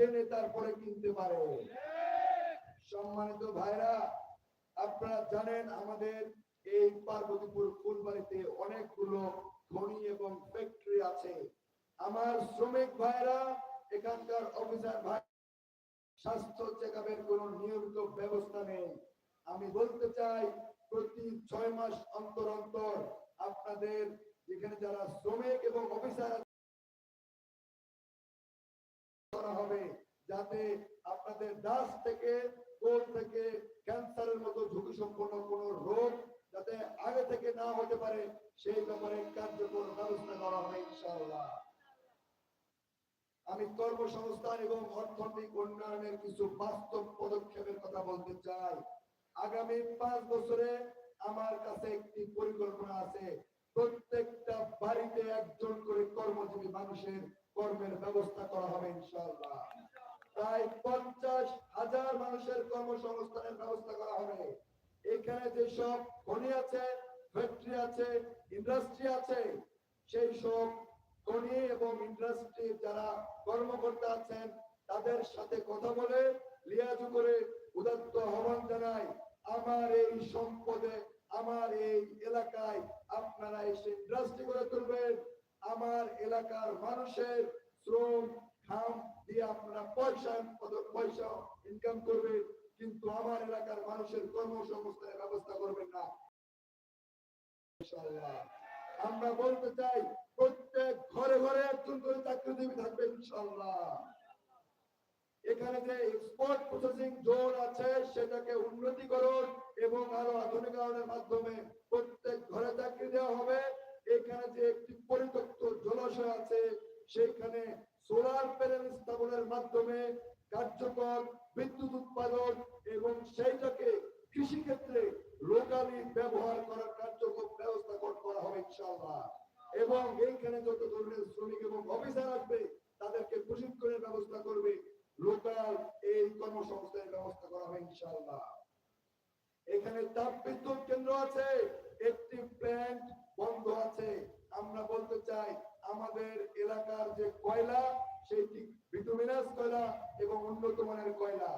জেনে তারপরে কিনতে পারে। সম্মানিত ভাইরা, আপনারা জানেন আমাদের এই পার্বতীপুর ফুলবাড়িতে অনেকগুলো খনি এবং ফ্যাক্টরি আছে। আমার শ্রমিক ভাইরা, এখানকার অফিসার ভাই, স্বাস্থ্য চেক আপের কোন নিয়মিত ব্যবস্থা নেই। আমি বলতে চাই, প্রতি ছয় মাস অন্তর অন্তর আপনাদের, যেখানে যারা শ্রমিক এবং অফিসার যাতে আপনাদের দাস থেকে, কোল থেকে ক্যান্সারের মতো ঝুঁকি সম্পন্ন কোনো রোগ যাতে আগে থেকে না হতে পারে, সেই ব্যাপারে কার্যকর ব্যবস্থা করা হবে, ইনশাআল্লাহ। আমি কর্মসংস্থান এবং অর্থনৈতিক উন্নয়নের কিছু বাস্তব পদক্ষেপের কথা বলতে চাই। আগামী পাঁচ বছরে আমার কাছে একটি পরিকল্পনা আছে। প্রত্যেকটা বাড়িতে একজন করে কর্মজীবী মানুষের কর্মের ব্যবস্থা করা হবে, ইনশাআল্লাহ। প্রায় পঞ্চাশ হাজার মানুষের কর্মসংস্থানের ব্যবস্থা করা হবে। এখানে যেসব খনি আছে ফ্যাক্টরি আছে ইন্ডাস্ট্রি আছে, সেই সব খনি এবং ইন্ডাস্ট্রির যারা কর্মকর্তা আছেন, তাদের সাথে কথা বলে লিয়াজু করে উদাত্ত আহ্বান জানাই, আমার এই সম্পদে, আমার এই এলাকায় আপনারা এসে ইন্ডাস্ট্রি করে তুলবেন। আমার এলাকার মানুষের শ্রম ঘাম দিয়ে আপনারা পয়সা পয়সা ইনকাম করবেন কিন্তু আমার এলাকার মানুষের কর্মসংস্থানের ব্যবস্থা করবেন না। আমরা বলতে চাই, প্রত্যেক ঘরে ঘরে একজন করে চাকরিজীবী থাকবে ইনশাল্লাহ এখানে যে এক্সপোর্ট প্রসেসিং জোন আছে, সেটাকে উন্নতিকরণ এবং আরও আধুনিকরণের মাধ্যমে প্রত্যেক ঘরে চাকরি দেওয়া হবে। এখানে যে একটি পরিত্যক্ত জলাশয় আছে সেইখানে সোলার প্যানেল স্থাপনের মাধ্যমে কার্যকর বিদ্যুৎ উৎপাদন এবং সেইটাকে কৃষি ক্ষেত্রে লোকালি ব্যবহার করার কার্যকর ব্যবস্থা করা হবে ইনশাআল্লাহ। এবং এইখানে যত ধরনের শ্রমিক এবং অফিসার আসবে, তাদেরকে প্রশিক্ষণের ব্যবস্থা করবে। লোকাল এই কর্মসংস্থানের ব্যবস্থা করা হবে ইনশাআল্লাহ। এখানে তাপ বিদ্যুৎ কেন্দ্র আছে, একটি প্ল্যান্ট বন্ধ আছে। আমরা বলতে চাই, আমাদের এলাকার যে কয়লা সেটি বিটুমিনাস কয়লা এবং উন্নত মানের কয়লা।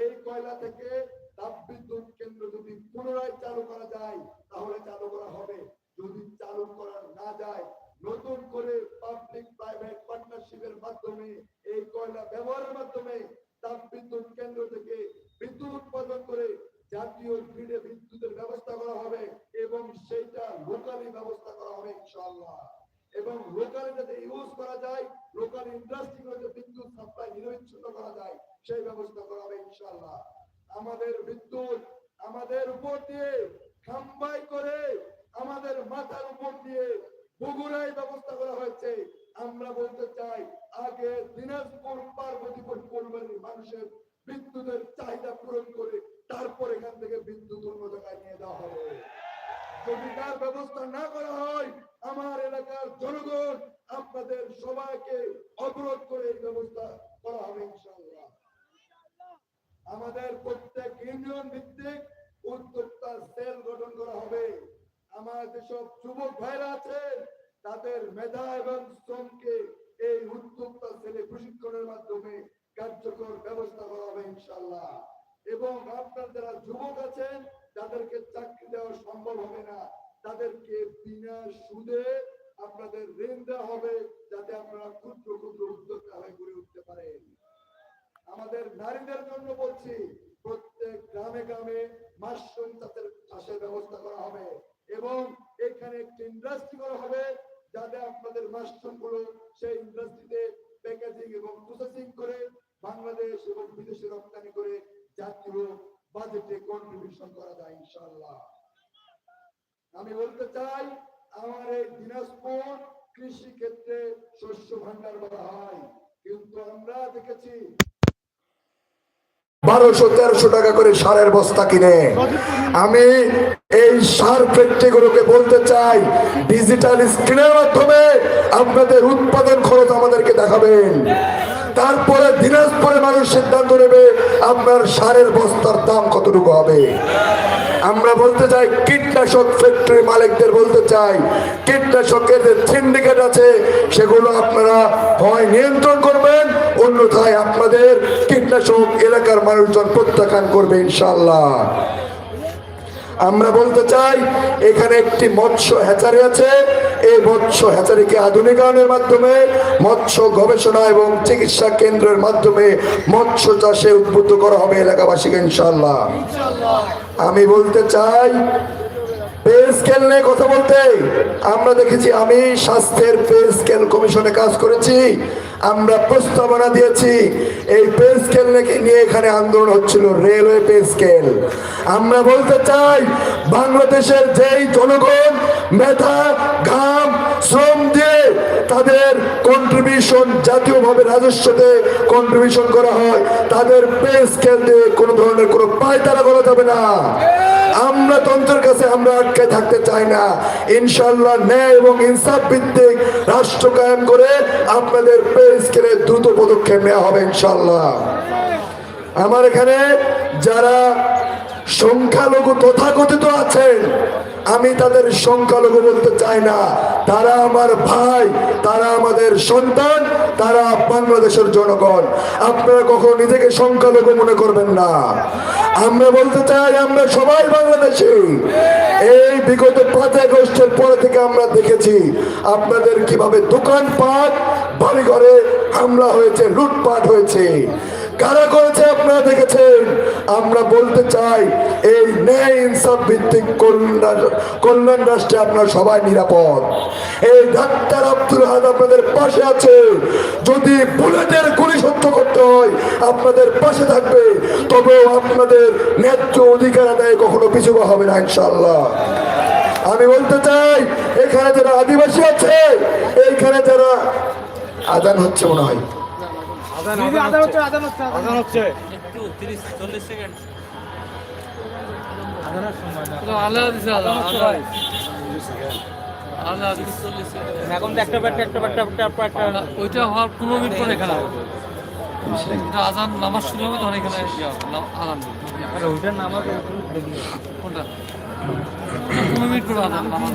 এই কয়লা থেকে তাপ বিদ্যুৎ কেন্দ্র যদি পুনরায় চালু করা যায়, তাহলে চালু করা হবে। যদি চালু করা না যায়, নতুন করে পাবলিক প্রাইভেট পার্টনারশিপের মাধ্যমে, এই কয়লা ব্যবহারের মাধ্যমে তাপ বিদ্যুৎ কেন্দ্র থেকে বিদ্যুৎ উৎপাদন করে জাতীয় গ্রিডে বিদ্যুতের ব্যবস্থা করা হবে এবং সেইটা লোকালি ব্যবস্থা করা হবে ইনশাআল্লাহ। এবং লোকালি যাতে ইউজ করা যায় লোকাল ইন্ডাস্ট্রি যাতে বিদ্যুৎ সাপ্লাই নিরবিচ্ছিন্ন করা যায়, সেই ব্যবস্থা করা হবে ইনশাআল্লাহ। আমাদের বিদ্যুৎ আমাদের উপর দিয়ে খাম্বাই করে আমাদের মাথার উপর দিয়ে বগুড়ায় ব্যবস্থা করা হয়েছে। আমরা বলতে চাই, আগে দিনাজপুর পার্বতীপুর পরিবারের মানুষের বিদ্যুতের চাহিদা পূরণ করে তারপর এখান থেকে বিদ্যুৎ অন্য জায়গায় নিয়ে যাওয়া হবে। যদি তার ব্যবস্থা না করা হয়, আমার এলাকার জনগণ আপনাদের সবাইকে অবরোধ করে এই ব্যবস্থা করা হবে আমাদের প্রত্যেক ইউনিয়ন ভিত্তিক উদ্যোক্তা সেল গঠন করা হবে। আমার যেসব যুবক ভাইরা আছেন, তাদের মেধা এবং শ্রমকে এই উদ্যোক্তা সেলে প্রশিক্ষণের মাধ্যমে কার্যকর ব্যবস্থা করা হবে ইনশাল্লাহ এবং আপনার যারা যুবক আছেন যাদেরকে চাকরি দেওয়া সম্ভব হবে না, তাদেরকে বিনা সুদে আপনাদের ঋণ দেওয়া হবে, যাতে আপনারা ক্ষুদ্র ক্ষুদ্র উদ্যোক্তা হয়ে গড়ে উঠতে পারেন। আমাদের নারীদের জন্য বলছি, প্রত্যেক গ্রামে গ্রামে মাশরুম চাষের চাষের ব্যবস্থা করা হবে এবং এখানে একটি ইন্ডাস্ট্রি করা হবে, যাতে আপনাদের মাশরুমগুলো সেই ইন্ডাস্ট্রিতে প্যাকেজিং এবং প্রসেসিং করে বাংলাদেশ এবং বিদেশে রপ্তানি করে জাতীয় বাজেটে কন্ট্রিবিউশন করা যায়, ইনশাআল্লাহ। আমি বলতে চাই, আমার এই দিনাজপুর কৃষি ক্ষেত্রে শস্য ভান্ডার বলা হয়। কিন্তু আমরা দেখেছি, বারোশো তেরোশো টাকা করে সারের বস্তা কিনে। আমি এই সার ফ্যাক্টরিগুলোকে বলতে চাই ডিজিটাল স্ক্রিনের মাধ্যমে আপনাদের উৎপাদন খরচ আমাদেরকে দেখাবেন। তারপরে দিনাজপুরে মানুষ সিদ্ধান্ত নেবে আপনার সারের বস্তার দাম কতটুকু হবে। আমরা বলতে চাই, কীটনাশক ফ্যাক্টরি মালিকদের বলতে চাই, কীটনাশকের যে সিন্ডিকেট আছে, সেগুলো আপনারা হয় নিয়ন্ত্রণ করবেন, অন্যথায় আপনাদের কীটনাশক এলাকার মানুষজন প্রত্যাখ্যান করবে ইনশাল্লাহ আমরা বলতে চাই এখানে একটি মৎস্য হ্যাচারি আছে। এই মৎস্য হ্যাচারিকে আধুনিকায়নের মাধ্যমে মৎস্য গবেষণা এবং চিকিৎসা কেন্দ্রের মাধ্যমে মৎস্য চাষে উদ্বুদ্ধ করা হবে এলাকাবাসীকে ইনশাল্লাহ আমি বলতে চাই পে স্কেল নিয়ে কথা বলতে আমরা দেখেছি আমি স্বাস্থ্যের পে স্কেল কমিশনে কাজ করেছি। আমরা প্রস্তাবনা দিয়েছি, এই পে স্কেল নিয়ে এখানে আন্দোলন হচ্ছিল রেলওয়ে পে স্কেল আমরা বলতে চাই, বাংলাদেশের যেই জনগণ, মেধা, ঘাম, শ্রম দিয়ে তাদের কন্ট্রিবিউশন জাতীয়ভাবে রাজস্বতে কন্ট্রিবিউশন করা হয়, তাদের পে স্কেল দিয়ে কোনো ধরনের কোনো পায়তারা করা যাবে না। আমরা তন্ত্রের কাছে আমরা আটকে থাকতে চাই না। ইনশাল্লাহ ন্যায় এবং ইনসাফ ভিত্তিক রাষ্ট্র কায়েম করে আপনাদের পে স্কেলে দ্রুত পদক্ষেপ নেওয়া হবে ইনশাল্লাহ আমার এখানে যারা সংখ্যালঘু তথাকথিত আছেন আমি তাদের সংখ্যালঘু বলতে চাই না। তারা আমার ভাই, তারা আমাদের সন্তান, তারা বাংলাদেশের জনগণ। আপনারা কখনো নিজেকে সংখ্যালঘু মনে করবেন না। আমরা বলতে চাই, আমরা সবাই বাংলাদেশি। এই বিগত পাঁচ আগস্টের পরে থেকে আমরা দেখেছি, আপনাদের কীভাবে দোকানপাট, বাড়িঘরে হামলা হয়েছে, লুটপাট হয়েছে। কারা করেছে আপনারা দেখেছেন? আমরা বলতে চাই, এই ন্যায় ইনসাফ ভিত্তিক কল্যাণ রাষ্ট্রে আপনারা সবাই নিরাপদ। এই ডাক্তার আব্দুল হাদ আপনাদের পাশে আছে। যদি বুলেটের গুলি সহ্য করতে হয়, আপনাদের পাশে থাকবে। তবেও আপনাদের ন্যায্য অধিকার আদায় কখনো পিছু হবে না ইনশাল্লাহ আমি বলতে চাই, এখানে যারা আদিবাসী আছে, এইখানে যারা আদান হচ্ছে মনে হয়। আদান হচ্ছে আদান হচ্ছে। একটু তিরিশ চল্লিশ সেকেন্ড এখন তো একটা একটা একটা একটা একটা ওইটা হওয়ার পনেরো মিনিট পরে হবে। এটা আজান নামাজ শুরু হবে তখন এখানে ইয়ে আজান ওইটার নাম আছে কোনটা পনেরো মিনিট পরে আজান নামাজ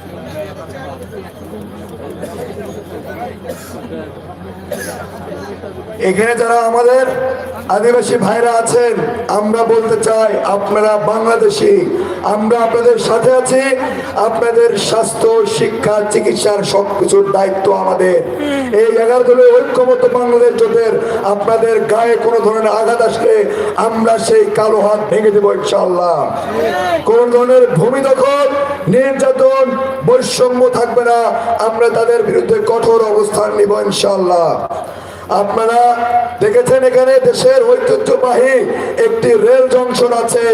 এখানে যারা আমাদের আদিবাসী ভাইরা আছেন, আমরা বলতে চাই আপনারা বাংলাদেশি, আমরা আপনাদের সাথে আছি। আপনাদের স্বাস্থ্য, শিক্ষা, চিকিৎসার সবকিছুর দায়িত্ব আমাদের। এই জায়গাগুলো ঐক্যমত বাংলাদেশ জোটের, আপনাদের গায়ে কোনো ধরনের আঘাত আসলে আমরা সেই কালো হাত ভেঙে দেবো ইনশাল্লাহ কোন ধরনের ভূমি দখল, নির্যাতন, বৈষম্য থাকবে না, আমরা তাদের বিরুদ্ধে কঠোর অবস্থান নিব ইনশাল্লাহ আপনারা দেখেছেন এখানে দেশের ঐতিহ্যবাহী একটি রেল জংশন আছে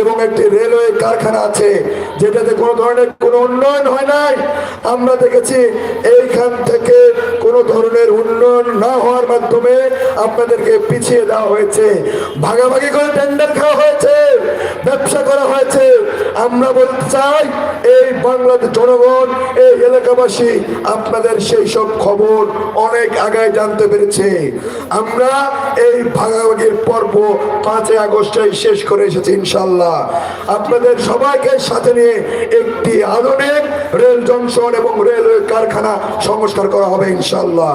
এবং একটি রেলওয়ে কারখানা আছে, যেটাতে কোনো ধরনের কোনো উন্নয়ন হয় নাই। আমরা দেখেছি এইখান থেকে কোনো ধরনের উন্নয়ন না হওয়ার মাধ্যমে আপনাদেরকে পিছিয়ে দেওয়া হয়েছে। ভাগাভাগি করে টেন্ডার খাওয়া হয়েছে, ব্যবসা করা হয়েছে। আমরা বলতে চাই, এই বাংলাদেশ জনগণ, এই এলাকাবাসী আপনাদের সেই সব খবর অনেক আগে জানতে পেরেছে। আমরা এই ভাগাভাগির পর্ব পাঁচই আগস্টে শেষ করে এসেছি ইনশাল্লাহ আপনাদের সবাইকে সাথে নিয়ে একটি আধুনিক রেল জংশন এবং রেলওয়ে কারখানা সংস্কার করা হবে ইনশাল্লাহ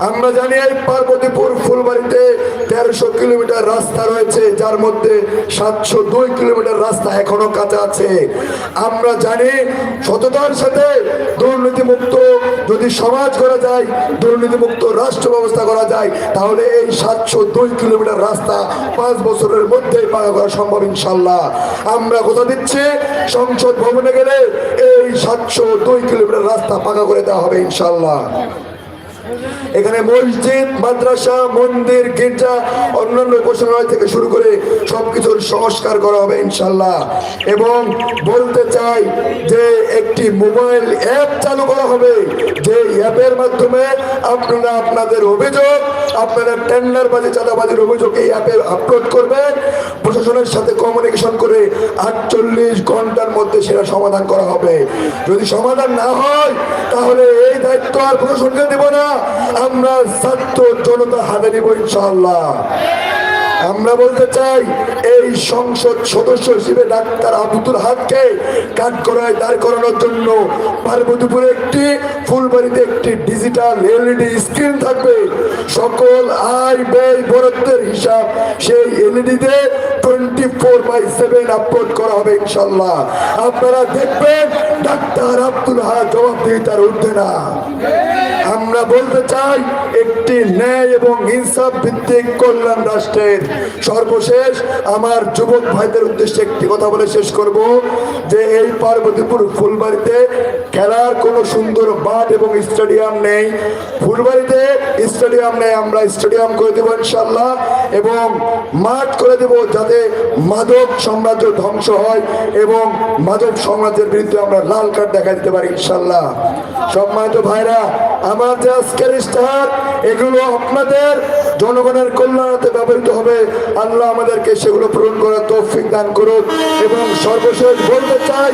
আমরা জানি এই পার্বতীপুর ফুলবাড়িতে তেরোশো কিলোমিটার রাস্তা রয়েছে, যার মধ্যে সাতশো দুই কিলোমিটার রাস্তা এখনও কাঁচা আছে। আমরা জানি সততার সাথে দুর্নীতিমুক্ত যদি সমাজ করা যায়, দুর্নীতিমুক্ত রাষ্ট্র ব্যবস্থা করা যায়, তাহলে এই সাতশো দুই কিলোমিটার রাস্তা পাঁচ বছরের মধ্যেই পাকা করা সম্ভব ইনশাল্লাহ আমরা কথা দিচ্ছি, সংসদ ভবনে গেলে এই সাতশো দুই কিলোমিটার রাস্তা পাকা করে দেওয়া হবে ইনশাল্লাহ এখানে মসজিদ, মাদ্রাসা, মন্দির, গির্জা, অন্যান্য উপাসনালয় থেকে শুরু করে সবকিছুর সংস্কার করা হবে ইনশাল্লাহ এবং বলতে চাই যে একটি মোবাইল অ্যাপ চালু করা হবে। যে অ্যাপের মাধ্যমে আপনারা আপনাদের অভিযোগ আপনারা টেন্ডার বাজি চাঁদাবাজির অভিযোগ এই অ্যাপে আপলোড করবেন। প্রশাসনের সাথে কমিউনিকেশন করে আটচল্লিশ ঘণ্টার মধ্যে সেটা সমাধান করা হবে। যদি সমাধান না হয়, তাহলে এই দায়িত্ব আর প্রশাসনকে দেব না। আমরা ছাত্র জনতা হাতে নিব ইনশাল্লাহ আমরা বলতে চাই, এই সংসদ সদস্য হিসেবে ডাক্তার আব্দুল হাতকে কাঠগড়ায় দাঁড় করানোর জন্য পার্বতীপুরে একটি, ফুলবাড়িতে একটি ডিজিটাল এলইডি স্ক্রিন থাকবে। সকল আয় ব্যয় বরাদ্দের হিসাব সেই এলইডিতে twenty four by seven upload করা হবে ইনশাল্লাহ আপনারা দেখবেন, ডাক্তার আব্দুল হাত জবাবদিহিতার ঊর্ধ্বে না। আমরা বলতে চাই, একটি ন্যায় এবং ইনসাফ ভিত্তিক কল্যাণ রাষ্ট্রের সর্বশেষ আমার যুবক ভাইদের উদ্দেশ্যে একটি কথা বলে শেষ করব, যে এই পার্বতীপুর ফুলবাড়িতে খেলার কোনো সুন্দর মাঠ এবং স্টেডিয়াম নেই। ফুলবাড়িতে স্টেডিয়াম নেই, আমরা স্টেডিয়াম করে দেবো ইনশাল্লাহ এবং মাঠ করে দেব যাতে মাদক সাম্রাজ্য ধ্বংস হয় এবং মাদক সাম্রাজ্যের বিরুদ্ধে আমরা লাল কার্ড দেখা দিতে পারি ইনশাল্লাহ সম্মানিত ভাইরা, আমার যে আজকের ইস্তাহার এগুলো আপনাদের জনগণের কল্যাণার্থে ব্যবহৃত হবে। আল্লাহ আমাদেরকে সেগুলো পূরণ করার তৌফিক দান করুন এবং সর্বশেষ বলতে চাই,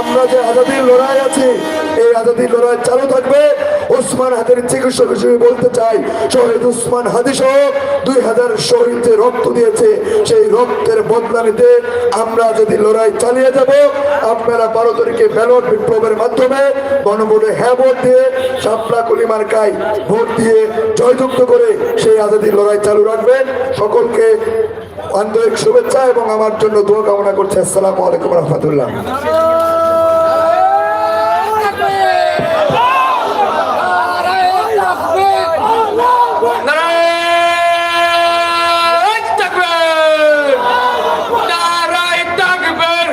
আমরা যে আজাদির লড়াই আছি, এই আজাদির লড়াই চালু থাকবে। ওসমান হাতের চিকিৎসক হিসেবে বলতে চাই, শহীদ উসমান হাদি সহ দুই হাজার শহীদ যে রক্ত দিয়েছে, সেই রক্তের বদলা নিতে আমরা যদি লড়াই চালিয়ে যাব, আপনারা বারো তারিখে ব্যালট বিপ্লবের মাধ্যমে গণভোটে হ্যাঁ ভোট দিয়ে সাপলা কলিমার্কায় ভোট দিয়ে জয়যুক্ত করে সেই আজাদির লড়াই চালু রাখবেন। সকলকে আন্তরিক শুভেচ্ছা এবং আমার জন্য দোয়া কামনা করছে। আসসালামু আলাইকুম রহমতুল্লাহ। নারায়ণ তাকবীর!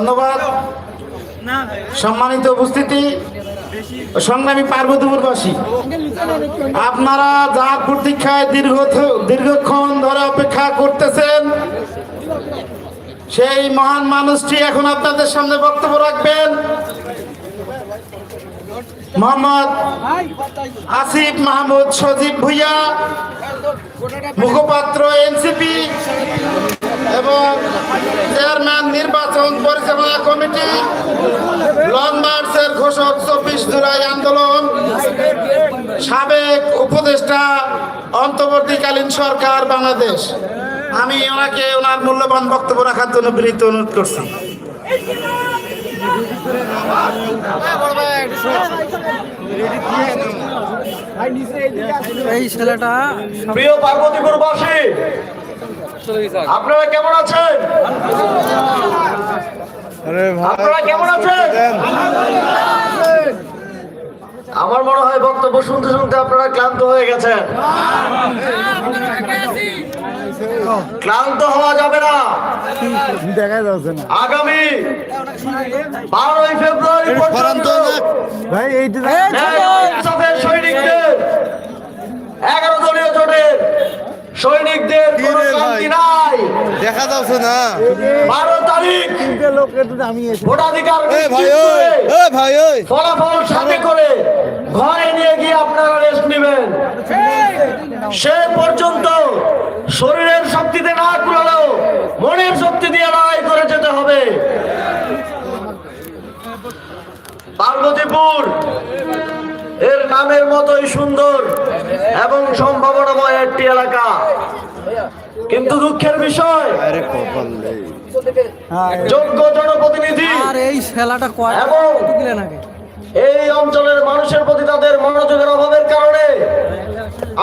ধন্যবাদ। সম্মানিত উপস্থিতি সংগ্রামী পার্বতীপুরবাসী, আপনারা যার প্রতীক্ষায় দীর্ঘ দীর্ঘক্ষণ ধরে অপেক্ষা করতেছেন, সেই মহান মানুষটি এখন আপনাদের সামনে বক্তব্য রাখবেন। মোহাম্মদ আসিফ মাহমুদ সজীব ভুইয়া, মুখপাত্র এনসিপি। এবং চেয়ারম্যান নির্বাচন পরিচালনা কমিটি লং মার্চের ঘোষক চব্বিশ জুলাই আন্দোলন। সাবেক উপদেষ্টা অন্তর্বর্তীকালীন সরকার বাংলাদেশ। আমি ওনাকে ওনার মূল্যবান বক্তব্য রাখার জন্য বিনীত অনুরোধ করছি। প্রিয় পার্বতীপুরবাসী আপনারা কেমন আছেন? আপনারা কেমন আছেন? আমার মনে হয় বক্তব্য শুনতে শুনতে আপনারা ক্লান্ত হয়ে গেছেন। ক্লান্ত হওয়া যাবে না। দেখা যাচ্ছে না। আগামী বারোই ফেব্রুয়ারি পর্যন্ত ভাই এইটা ইনসাফের সৈনিকদের এগারো দলীয় জোটের সৈনিকদের কোনো শান্তি নাই। দেখা যাচ্ছে না। বারো তারিখ লোকের আমি ভোটাধিকার এ ভাই এ ভাই ফলাফল সাথে করে ঘরে নিয়ে গিয়ে আপনারা রেস্ট নেবেন। সে পর্যন্ত শরীরের শক্তিতে না কুলালেও মনের শক্তি দিয়ে লড়াই করে যেতে হবে। পার্বতীপুর এর নামের মতোই সুন্দর এবং সম্ভাবনাময় একটি এলাকা। কিন্তু দুঃখের বিষয় যোগ্য জনপ্রতিনিধি এবং এই অঞ্চলের মানুষের প্রতি তাদের মনোযোগের অভাবের কারণে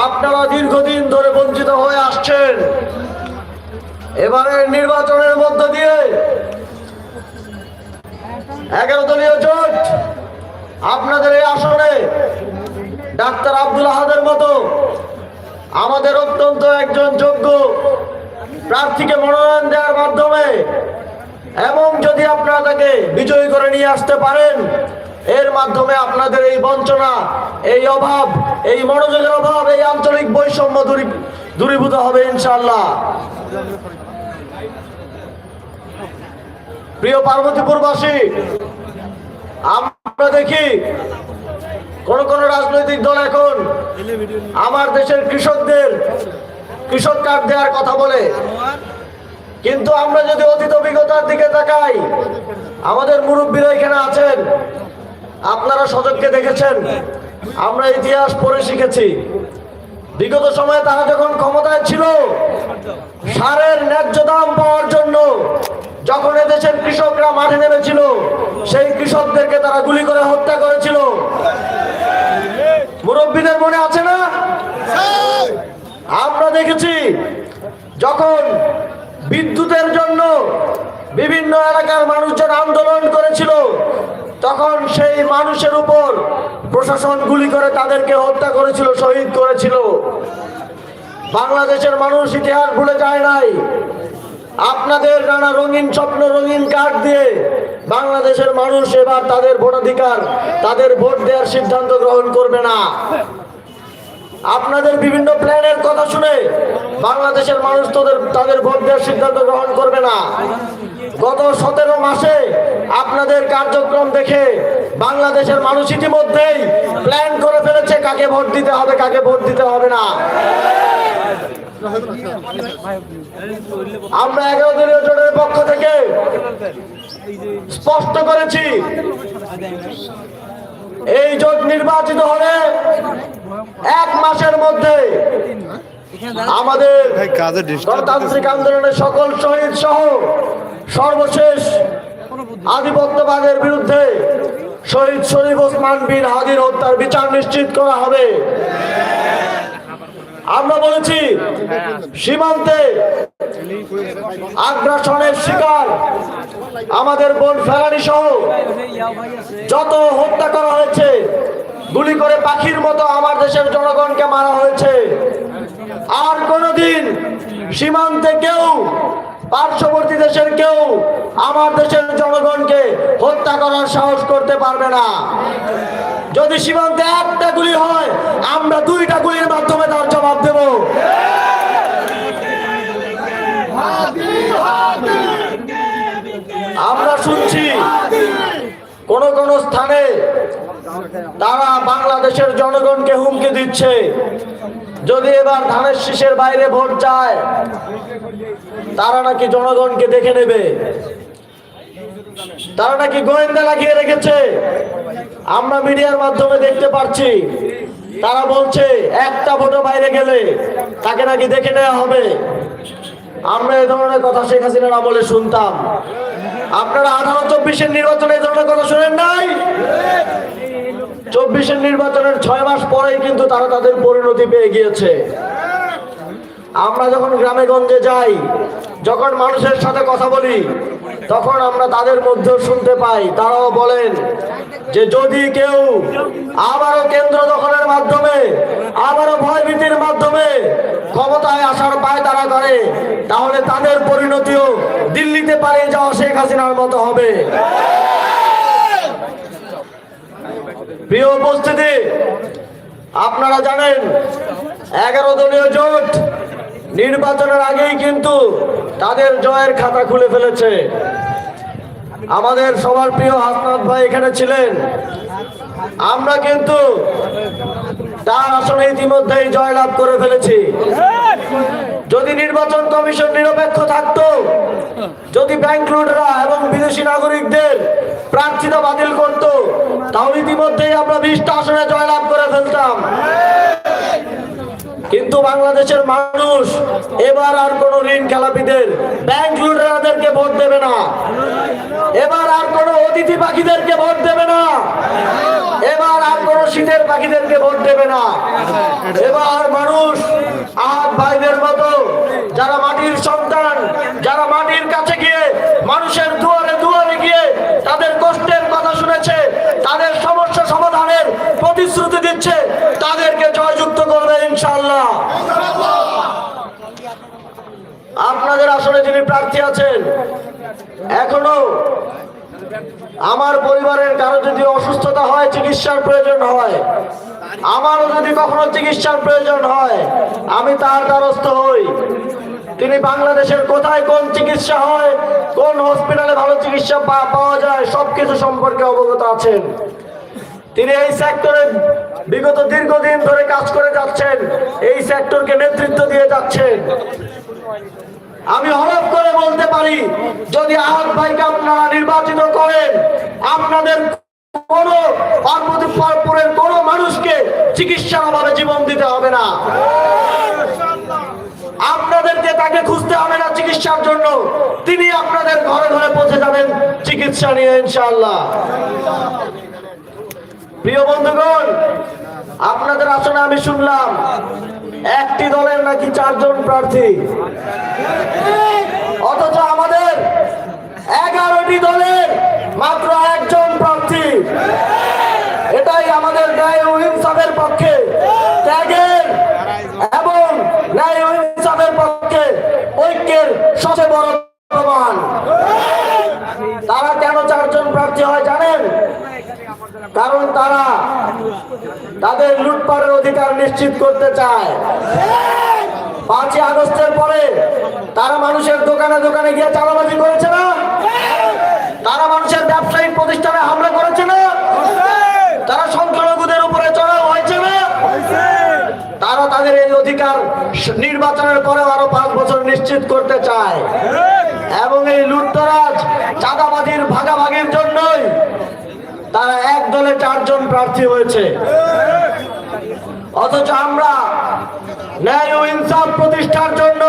আপনারা দীর্ঘদিন ধরে বঞ্চিত হয়ে আসছেন। এবারের নির্বাচনের মধ্য দিয়ে এগারো দলীয় জোট আপনাদের এই আসনে ডাক্তার আব্দুল আহাদের মতো আমাদের অত্যন্ত একজন যোগ্য প্রার্থীকে মনোনয়ন দেওয়ার মাধ্যমে এবং যদি আপনারা তাকে বিজয়ী করে নিয়ে আসতে পারেন, এর মাধ্যমে আপনাদের এই বঞ্চনা, এই অভাব, এই মনোযোগের অভাব, এই আঞ্চলিক বৈষম্য দূরীভূত হবে ইনশাল্লাহ প্রিয় পার্বতীপুরবাসী আমরা দেখি কোন কোন রাজনৈতিক দল এখন আমার দেশের কৃষকদের কৃষক কার্ড দেওয়ার কথা বলে। কিন্তু আমরা যদি অতীত অভিজ্ঞতার দিকে তাকাই, আমাদের মুরব্বীরা এখানে আছেন। আপনারা সজগকে দেখেছেন? আমরা ইতিহাস পড়ে শিখেছি। বিগত সময়ে তারা যখন ক্ষমতায় ছিল, সারের ন্যায্য দাম পাওয়ার জন্য যখন এদেশের কৃষকরা মাঠে নেমেছিল, সেই কৃষকদেরকে তারা গুলি করে হত্যা করেছিল। মুরব্বীদের মনে আছে না? আমরা দেখেছি, যখন বিদ্যুতের জন্য বিভিন্ন এলাকার মানুষজন আন্দোলন করেছিল, তখন সেই মানুষের উপর প্রশাসন গুলি করে তাদেরকে হত্যা করেছিল, শহীদ করেছিল। বাংলাদেশের মানুষ ইতিহাস ভুলে যায় নাই। আপনাদের নানা রঙিন স্বপ্ন, রঙিন কার্ড দিয়ে বাংলাদেশের মানুষ এবার তাদের ভোটাধিকার, তাদের ভোট দেওয়ার সিদ্ধান্ত গ্রহণ করবে না। আপনাদের বিভিন্ন প্ল্যানের কথা শুনে বাংলাদেশের মানুষ তোদের, তাদের ভোট দেওয়ার সিদ্ধান্ত গ্রহণ করবে না। গত সতেরো মাসে আপনাদের কার্যক্রম দেখে বাংলাদেশের মানুষ ইতিমধ্যেই প্ল্যান করে ফেলেছে কাকে ভোট দিতে হবে, কাকে ভোট দিতে হবে না। আমরা এগারো দলীয় জোটের পক্ষ থেকে স্পষ্ট করেছি এই জোট নির্বাচিত হলে এক মাসের মধ্যে আমাদের গণতান্ত্রিক আন্দোলনের সকল শহীদ সহ সর্বশেষ আধিপত্যবাদের বিরুদ্ধে শহীদ শরীফ ওসমান বিন হাদির হত্যার বিচার নিশ্চিত করা হবে। আমরা বলেছি, সীমান্তে আগ্রাসনের শিকার আমাদের বোন ফেরানি সহ যত হত্যা করা হয়েছে, গুলি করে পাখির মতো আমার দেশের জনগণকে মারা হয়েছে। আর কোনদিন সীমান্তে কেউ পার্শ্ববর্তী দেশের কেউ আমার দেশের জনগণকে হত্যা করার সাহস করতে পারবে না। যদি সীমান্তে একটা গুলি হয়, আমরা দুইটা গুলির মাধ্যমে তার জবাব দেব। আমরা শুনছি, কোন কোন স্থানে তারা বাংলাদেশের জনগণকে হুমকি দিচ্ছে। যদি এবার ধানের শীষের বাইরে ভোট যায়, তারা নাকি জনগণকে দেখে নেবে। তারা নাকি গোয়েন্দা লাগিয়ে রেখেছে। আমরা মিডিয়ার মাধ্যমে দেখতে পাচ্ছি তারা বলছে, একটা ভোটও বাইরে গেলে তাকে নাকি দেখে নেওয়া হবে। আমরা এ ধরনের কথা শেখ হাসিনা বলে শুনতাম। আপনারা আঠারো চব্বিশের নির্বাচনে এই ধরনের কথা শুনেন নাই? চব্বিশের নির্বাচনের ছয় মাস পরেই কিন্তু তারা তাদের পরিণতি পেয়ে গিয়েছে। আমরা যখন গ্রামে গঞ্জে যাই, যখন মানুষের সাথে কথা বলি, তখন আমরা তাদের মধ্যে শুনতে পাই। তারাও বলেন যে যদি কেউ আবারও কেন্দ্র দখলের মাধ্যমে, আবারও ভয়ভীতির মাধ্যমে ক্ষমতায় আসার পায় তারা করে, তাহলে তাদের পরিণতিও দিল্লিতে পারে যাওয়া শেখ হাসিনার মতো হবে। প্রিয় উপস্থিতি, আপনারা জানেন, এগারো দলীয় জোট নির্বাচনের আগেই কিন্তু তাদের জয়ের খাতা খুলে ফেলেছে। আমাদের সবার প্রিয় হাসনাত ভাই এখানে ছিলেন। আমরা কিন্তু তার আসনে ইতিমধ্যেই জয়লাভ করে ফেলেছি। যদি নির্বাচন কমিশন নিরপেক্ষ থাকতো, যদি ব্যাংক লুটরা এবং বিদেশি নাগরিকদের প্রার্থিতা বাতিল করত। তাহলে ইতিমধ্যেই আমরা বিশটা আসনে জয়লাভ করে ফেলতাম। কিন্তু বাংলাদেশের মানুষ এবার আর কোন ঋণ খেলাপিদের ব্যাংক লুটেরাদেরকে ভোট দেবে না। এবার আর কোন অতিথি পাখিদেরকে ভোট দেবে না। এবার আর কোন শীতের পাখিদেরকে ভোট দেবে না। এবার মানুষ আহাত ভাইদের মতো, যারা মাটির সন্তান, যারা মাটির কাছে গিয়ে মানুষের দুয়ারে দুয়ারে গিয়ে তাদের কষ্টের কথা শুনেছে তাদের সমস্যা প্রতিশ্রুতি দিচ্ছে, তাদেরকে জয়যুক্ত করবে ইনশাল্লাহ আপনাদের আসলে যিনি প্রার্থী আছেন, এখনও আমার পরিবারের কারও যদি অসুস্থতা হয়, চিকিৎসার প্রয়োজন হয়, আমারও যদি কখনো চিকিৎসার প্রয়োজন হয়, আমি তার দ্বারস্থ হই। তিনি বাংলাদেশের কোথায় কোন চিকিৎসা হয়, কোন হসপিটালে ভালো চিকিৎসা পাওয়া যায়, সবকিছু সম্পর্কে অবগত আছেন। তিনি এই সেক্টরে বিগত দীর্ঘদিন ধরে কাজ করে যাচ্ছেন, এই সেক্টরকে নেতৃত্ব দিয়ে যাচ্ছেন। আমি হলফ করে বলতে পারি, যদি আহাত ভাইকে আপনারা নির্বাচিত করেন, আপনাদের কোন পার্বতীপুরের কোন মানুষকে চিকিৎসার অভাবে জীবন দিতে হবে না। আপনাদেরকে তাকে খুঁজতে হবে না চিকিৎসার জন্য। তিনি আপনাদের ঘরে ঘরে পৌঁছে যাবেন চিকিৎসা নিয়ে, ইনশাআল্লাহ। প্রিয় বন্ধুগণ, আপনাদের আসনে আমি শুনলাম, একটি দলের নাকি চারজন প্রার্থী? অথচ আমাদের এগারোটি দলের মাত্র একজন প্রার্থী। এটাই আমাদের ন্যায় ইনসাফের পক্ষে, ত্যাগের এবং ন্যায় ইনসাফের পক্ষে ঐক্যের সবচেয়ে বড় প্রমাণ। তারা কেন চারজন প্রার্থী হয় জানেন? কারণ তারা তাদের লুটপাটের অধিকার নিশ্চিত করতে চায়। পাঁচই আগস্টের পরে তারা মানুষের দোকানে দোকানে গিয়ে চালাবাজি করেছে না? তারা মানুষের ব্যবসায়িক প্রতিষ্ঠানে হামলা করেছে না? তারা সংখ্যালঘুদের উপরে চড়াও হয়েছে না? তারা তাদের এই অধিকার নির্বাচনের পরে আরও পাঁচ বছর নিশ্চিত করতে চায়। এবং এই লুটতরাজ, চাঁদাবাজির ভাগাভাগির জন্যই তারা এক দলে চারজন প্রার্থী হয়েছে। অথচ আমরা ন্যায় ও ইনসাফ প্রতিষ্ঠার জন্য,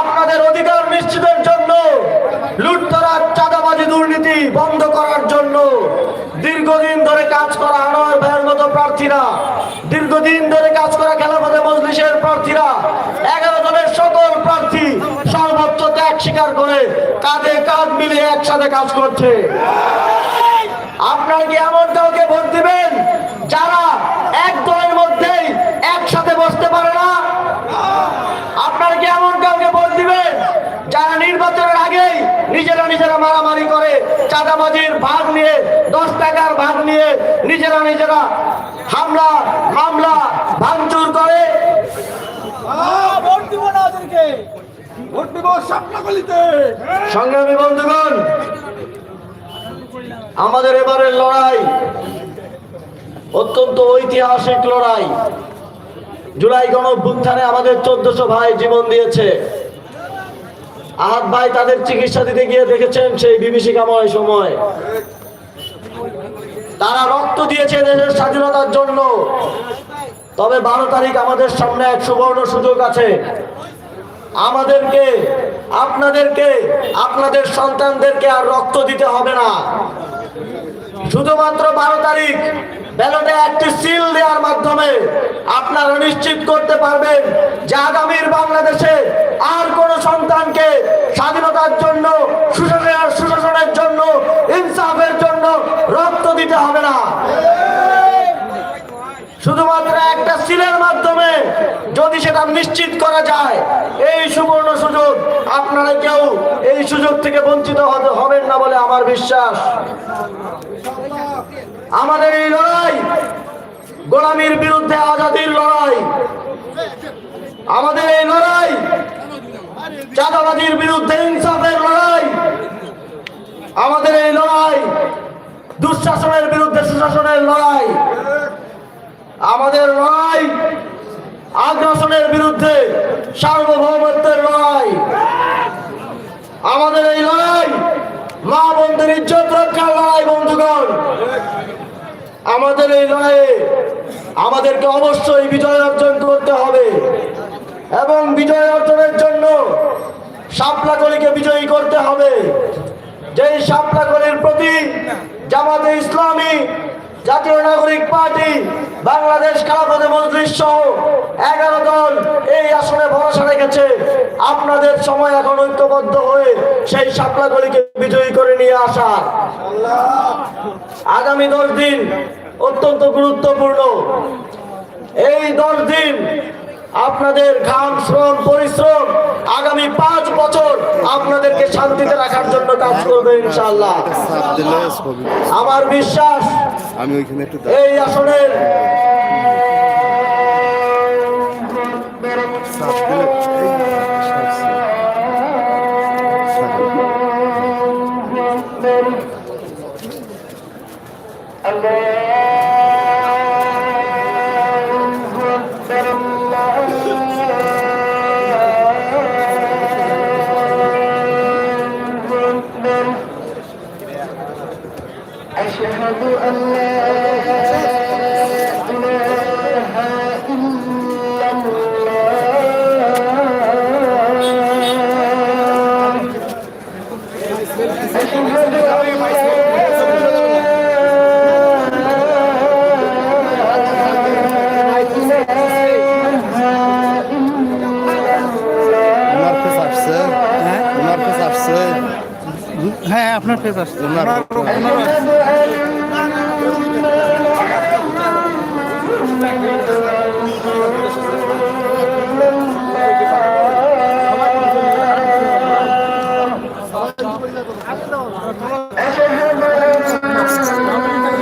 আপনাদের অধিকার নিশ্চিতের জন্য, লুটতরাজ, চাঁদাবাজি, দুর্নীতি বন্ধ করার জন্য দীর্ঘদিন ধরে কাজ করা আনোয়ার ভাইয়ের প্রার্থীরা। দীর্ঘদিন ধরে কাজ করা খেলাফতে মজলিসের প্রার্থীরা, এগারো জনের সকল প্রার্থী সর্বোচ্চ ত্যাগ স্বীকার করে কাঁধে কাঁধ মিলিয়ে একসাথে কাজ করছে। আপনারা কি এমন কাউকে ভোট দিবেন যারা এক দলের মধ্যেই একসাথে বসতে পারে না? আপনারা কি এমন কাউকে ভোট দিবেন যারা নির্বাচনের আগেই নিজেরা নিজেরা মারামারি করে চাঁদাবাজির ভাগ নিয়ে দশ টাকার ভাগ নিয়ে নিজেরা নিজেরা হামলা মামলা ভাঙচুর করে? সংগ্রামী বন্ধুগণ আমাদের এবারের লড়াই অত্যন্ত ঐতিহাসিক লড়াই। জুলাই গণভ্যুত্থানে আমাদের চোদ্দশো ভাই জীবন দিয়েছে। আহাত ভাই তাদের চিকিৎসা দিতে গিয়ে দেখেছেন সেই বিভীষিকাময় সময়। তারা রক্ত দিয়েছে দেশের স্বাধীনতার জন্য। তবে বারো তারিখ আমাদের সামনে এক সুবর্ণ সুযোগ আছে। আমাদেরকে, আপনাদেরকে, আপনাদের সন্তানদেরকে আর রক্ত দিতে হবে না। শুধুমাত্র বারো তারিখ। ব্যালটে একটি সিল দেওয়ার মাধ্যমে আপনারা নিশ্চিত করতে পারবেন যে আগামীর বাংলাদেশে আর কোন সন্তানকে স্বাধীনতার জন্য সুশাসনের জন্য, ইনসাফের জন্য রক্ত দিতে হবে না। শুধুমাত্র একটা সিলের মাধ্যমে যদি সেটা নিশ্চিত করা যায়, এই সুবর্ণ সুযোগ আপনারা কেউ এই সুযোগ থেকে বঞ্চিত হতে হবেন না বলে আমার বিশ্বাস। আমাদের এই লড়াই, গোলামীর বিরুদ্ধে আজাদির লড়াই। আমাদের এই লড়াই, চাঁদাবাজির বিরুদ্ধে ইনসাফের লড়াই। আমাদের এই লড়াই, দুঃশাসনের বিরুদ্ধে সুশাসনের লড়াই। আমাদের লড়াই আগ্রাসনের বিরুদ্ধে সার্বভৌমত্বের লড়াই আমাদের এই লড়াই মা বন্ধুর ইজ্জত রক্ষার লড়াই, বন্ধুগণ। আমাদের এই লড়াইয়ে আমাদেরকে অবশ্যই বিজয় অর্জন করতে হবে এবং বিজয় অর্জনের জন্য সাপলাকলিকে বিজয়ী করতে হবে। যেই সাপলাকলির প্রতি জামাতে ইসলামী জাতীয় নাগরিক পার্টি, বাংলাদেশ খেলাফতে মজলিস সহ এগারো দল এই আসনে ভরসা রেখেছে। আপনাদের সময় এখন ঐক্যবদ্ধ হয়ে সেই সাপলাগুলিকে বিজয়ী করে নিয়ে আসা। আগামী দশ দিন অত্যন্ত গুরুত্বপূর্ণ। এই দশ দিন আপনাদের ঘাম শ্রম পরিশ্রম আগামী পাঁচ বছর আপনাদেরকে শান্তিতে রাখার জন্য কাজ করবে ছবি আমার বিশ্বাস আমি ওইখানে একটু এই আসনের أشهد أن لا إله إلا الله أشهد أن ওনার পেছ আসছে ওনার পেছ আসছে হ্যাঁ আপনার পেজ আসছে ওনার